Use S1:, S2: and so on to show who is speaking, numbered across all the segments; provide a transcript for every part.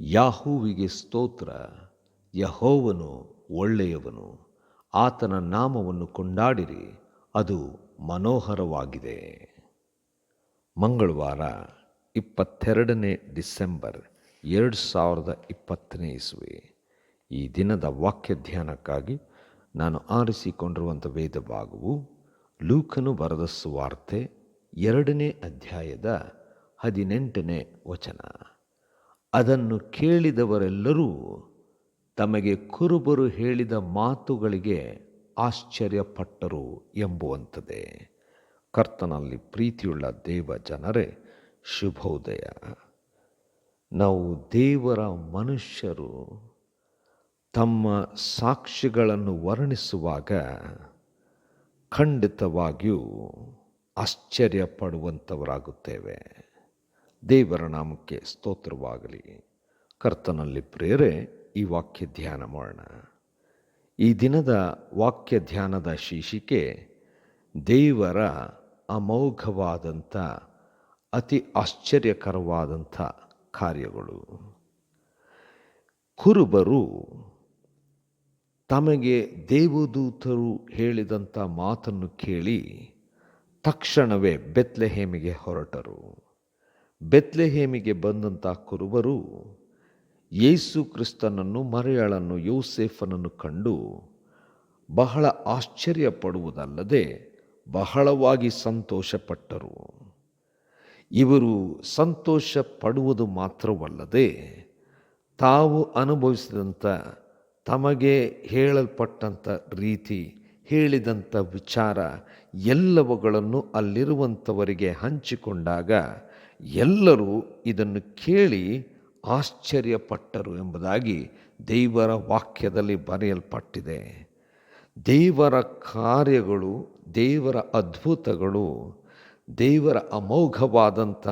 S1: ಯಾಹೂವಿಗೆ ಸ್ತೋತ್ರ, ಯಹೋವನು ಒಳ್ಳೆಯವನು, ಆತನ ನಾಮವನ್ನು ಕೊಂಡಾಡಿರಿ, ಅದು ಮನೋಹರವಾಗಿದೆ. ಮಂಗಳವಾರ, ಇಪ್ಪತ್ತೆರಡನೇ ಡಿಸೆಂಬರ್, ಎರಡು ಸಾವಿರದ ಇಪ್ಪತ್ತನೇ ಇಸುವೆ. ಈ ದಿನದ ವಾಕ್ಯ ಧ್ಯಾನಕ್ಕಾಗಿ ನಾನು ಆರಿಸಿಕೊಂಡಿರುವಂಥ ವೇದ ಭಾಗವು ಲೂಕನು ಬರೆದ ಸುವಾರ್ತೆ ಎರಡನೇ ಅಧ್ಯಾಯದ ಹದಿನೆಂಟನೇ ವಚನ. ಅದನ್ನು ಕೇಳಿದವರೆಲ್ಲರೂ ತಮಗೆ ಕುರುಬರು ಹೇಳಿದ ಮಾತುಗಳಿಗೆ ಆಶ್ಚರ್ಯಪಟ್ಟರು ಎಂಬುವಂಥದ್ದೇ. ಕರ್ತನಲ್ಲಿ ಪ್ರೀತಿಯುಳ್ಳ ದೇವ ಜನರೇ, ಶುಭೋದಯ. ನಾವು ದೇವರ ಮನುಷ್ಯರು. ತಮ್ಮ ಸಾಕ್ಷಿಗಳನ್ನು ವರ್ಣಿಸುವಾಗ ಖಂಡಿತವಾಗಿಯೂ ಆಶ್ಚರ್ಯಪಡುವಂಥವರಾಗುತ್ತೇವೆ. ದೇವರ ನಾಮಕ್ಕೆ ಸ್ತೋತ್ರವಾಗಲಿ. ಕರ್ತನಲ್ಲಿ ಪ್ರೇರೆ, ಈ ವಾಕ್ಯ ಧ್ಯಾನ ಮಾಡೋಣ. ಈ ದಿನದ ವಾಕ್ಯ ಧ್ಯಾನದ ಶೀರ್ಷಿಕೆ, ದೇವರ ಅಮೋಘವಾದಂಥ, ಅತಿ ಆಶ್ಚರ್ಯಕರವಾದಂಥ ಕಾರ್ಯಗಳು. ಕುರುಬರು ತಮಗೆ ದೇವದೂತರು ಹೇಳಿದಂಥ ಮಾತನ್ನು ಕೇಳಿ ತಕ್ಷಣವೇ ಬೆತ್ಲೆಹೇಮಿಗೆ ಹೊರಟರು. ಬೆತ್ಲೆಹೇಮಿಗೆ ಬಂದಂಥ ಕುರುಬರು ಯೇಸು ಕ್ರಿಸ್ತನನ್ನು, ಮರೆಯಾಳನ್ನು, ಯೋಸೇಫನನ್ನು ಕಂಡು ಬಹಳ ಆಶ್ಚರ್ಯಪಡುವುದಲ್ಲದೆ ಬಹಳವಾಗಿ ಸಂತೋಷಪಟ್ಟರು. ಇವರು ಸಂತೋಷ ಪಡುವುದು ಮಾತ್ರವಲ್ಲದೆ ತಾವು ಅನುಭವಿಸಿದಂಥ ತಮಗೆ ಹೇಳಲ್ಪಟ್ಟಂಥ ರೀತಿ ಹೇಳಿದಂಥ ವಿಚಾರ ಎಲ್ಲವುಗಳನ್ನು ಅಲ್ಲಿರುವಂಥವರಿಗೆ ಹಂಚಿಕೊಂಡಾಗ ಎಲ್ಲರೂ ಇದನ್ನು ಕೇಳಿ ಆಶ್ಚರ್ಯಪಟ್ಟರು ಎಂಬುದಾಗಿ ದೇವರ ವಾಕ್ಯದಲ್ಲಿ ಬರೆಯಲ್ಪಟ್ಟಿದೆ. ದೇವರ ಕಾರ್ಯಗಳು, ದೇವರ ಅದ್ಭುತಗಳು, ದೇವರ ಅಮೋಘವಾದಂಥ,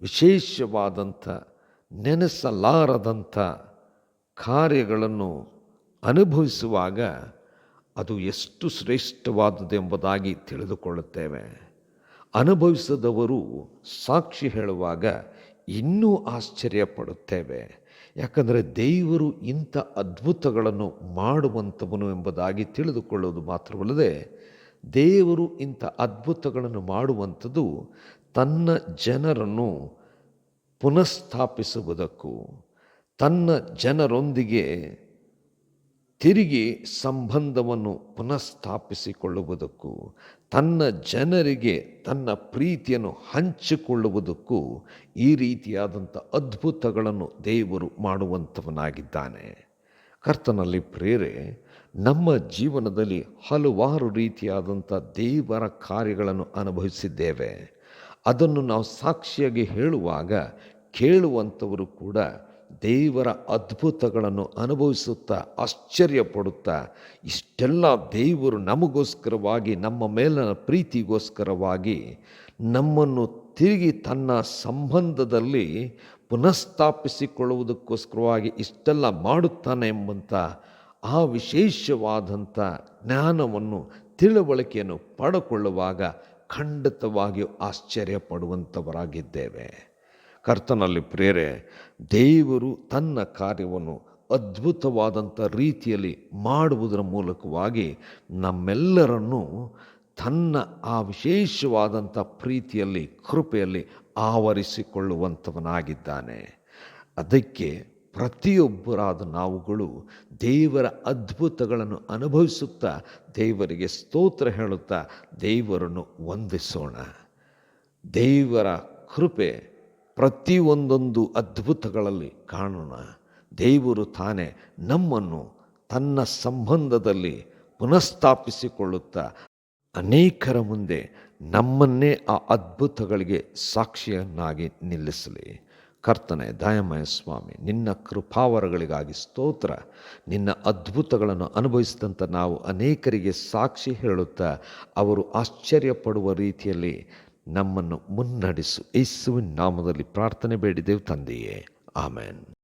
S1: ವಿಶೇಷವಾದಂಥ, ನೆನೆಸಲಾರದಂಥ ಕಾರ್ಯಗಳನ್ನು ಅನುಭವಿಸುವಾಗ ಅದು ಎಷ್ಟು ಶ್ರೇಷ್ಠವಾದುದು ಎಂಬುದಾಗಿ ತಿಳಿದುಕೊಳ್ಳುತ್ತೇವೆ. ಅನುಭವಿಸದವರು ಸಾಕ್ಷಿ ಹೇಳುವಾಗ ಇನ್ನೂ ಆಶ್ಚರ್ಯಪಡುತ್ತೇವೆ. ಯಾಕಂದರೆ ದೇವರು ಇಂಥ ಅದ್ಭುತಗಳನ್ನು ಮಾಡುವಂಥವನು ಎಂಬುದಾಗಿ ತಿಳಿದುಕೊಳ್ಳುವುದು ಮಾತ್ರವಲ್ಲದೆ, ದೇವರು ಇಂಥ ಅದ್ಭುತಗಳನ್ನು ಮಾಡುವಂಥದ್ದು ತನ್ನ ಜನರನ್ನು ಪುನಃಸ್ಥಾಪಿಸುವುದಕ್ಕೂ, ತನ್ನ ಜನರೊಂದಿಗೆ ತಿರುಗಿ ಸಂಬಂಧವನ್ನು ಪುನಃಸ್ಥಾಪಿಸಿಕೊಳ್ಳುವುದಕ್ಕೂ, ತನ್ನ ಜನರಿಗೆ ತನ್ನ ಪ್ರೀತಿಯನ್ನು ಹಂಚಿಕೊಳ್ಳುವುದಕ್ಕೂ ಈ ರೀತಿಯಾದಂಥ ಅದ್ಭುತಗಳನ್ನು ದೇವರು ಮಾಡುವಂಥವನಾಗಿದ್ದಾನೆ. ಕರ್ತನಲ್ಲಿ ಪ್ರೇರೆ, ನಮ್ಮ ಜೀವನದಲ್ಲಿ ಹಲವಾರು ರೀತಿಯಾದಂಥ ದೇವರ ಕಾರ್ಯಗಳನ್ನು ಅನುಭವಿಸಿದ್ದೇವೆ. ಅದನ್ನು ನಾವು ಸಾಕ್ಷಿಯಾಗಿ ಹೇಳುವಾಗ ಕೇಳುವಂಥವರು ಕೂಡ ದೇವರ ಅದ್ಭುತಗಳನ್ನು ಅನುಭವಿಸುತ್ತಾ, ಆಶ್ಚರ್ಯಪಡುತ್ತಾ, ಇಷ್ಟೆಲ್ಲ ದೇವರು ನಮಗೋಸ್ಕರವಾಗಿ, ನಮ್ಮ ಮೇಲಿನ ಪ್ರೀತಿಗೋಸ್ಕರವಾಗಿ ನಮ್ಮನ್ನು ತಿರುಗಿ ತನ್ನ ಸಂಬಂಧದಲ್ಲಿ ಪುನಃಸ್ಥಾಪಿಸಿಕೊಳ್ಳುವುದಕ್ಕೋಸ್ಕರವಾಗಿ ಇಷ್ಟೆಲ್ಲ ಮಾಡುತ್ತಾನೆ ಎಂಬಂಥ ಆ ವಿಶೇಷವಾದಂಥ ಜ್ಞಾನವನ್ನು, ತಿಳುವಳಿಕೆಯನ್ನು ಪಡಕೊಳ್ಳುವಾಗ ಖಂಡಿತವಾಗಿಯೂ ಆಶ್ಚರ್ಯಪಡುವಂಥವರಾಗಿದ್ದೇವೆ. ಕರ್ತನಲ್ಲಿ ಪ್ರೇರೆ, ದೇವರು ತನ್ನ ಕಾರ್ಯವನ್ನು ಅದ್ಭುತವಾದಂಥ ರೀತಿಯಲ್ಲಿ ಮಾಡುವುದರ ಮೂಲಕವಾಗಿ ನಮ್ಮೆಲ್ಲರನ್ನು ತನ್ನ ಆ ವಿಶೇಷವಾದಂಥ ಪ್ರೀತಿಯಲ್ಲಿ, ಕೃಪೆಯಲ್ಲಿ ಆವರಿಸಿಕೊಳ್ಳುವಂಥವನಾಗಿದ್ದಾನೆ. ಅದಕ್ಕೆ ಪ್ರತಿಯೊಬ್ಬರಾದ ನಾವುಗಳು ದೇವರ ಅದ್ಭುತಗಳನ್ನು ಅನುಭವಿಸುತ್ತಾ ದೇವರಿಗೆ ಸ್ತೋತ್ರ ಹೇಳುತ್ತಾ ದೇವರನ್ನು ವಂದಿಸೋಣ. ದೇವರ ಕೃಪೆ ಪ್ರತಿಯೊಂದೊಂದು ಅದ್ಭುತಗಳಲ್ಲಿ ಕಾಣೋಣ. ದೇವರು ತಾನೇ ನಮ್ಮನ್ನು ತನ್ನ ಸಂಬಂಧದಲ್ಲಿ ಪುನಃಸ್ಥಾಪಿಸಿಕೊಳ್ಳುತ್ತಾ ಅನೇಕರ ಮುಂದೆ ನಮ್ಮನ್ನೇ ಆ ಅದ್ಭುತಗಳಿಗೆ ಸಾಕ್ಷಿಯನ್ನಾಗಿ ನಿಲ್ಲಿಸಲಿ. ಕರ್ತನೆ, ದಯಮಯ ಸ್ವಾಮಿ, ನಿನ್ನ ಕೃಪಾವರಗಳಿಗಾಗಿ ಸ್ತೋತ್ರ. ನಿನ್ನ ಅದ್ಭುತಗಳನ್ನು ಅನುಭವಿಸಿದಂಥ ನಾವು ಅನೇಕರಿಗೆ ಸಾಕ್ಷಿ ಹೇಳುತ್ತಾ ಅವರು ಆಶ್ಚರ್ಯಪಡುವ ರೀತಿಯಲ್ಲಿ ನಮ್ಮನ್ನು ಮುನ್ನಡೆಸು. ಯೇಸುವಿನ ನಾಮದಲ್ಲಿ ಪ್ರಾರ್ಥನೆ ಬೇಡಿದೆವು ತಂದೆಯೇ. ಆಮೇನ್.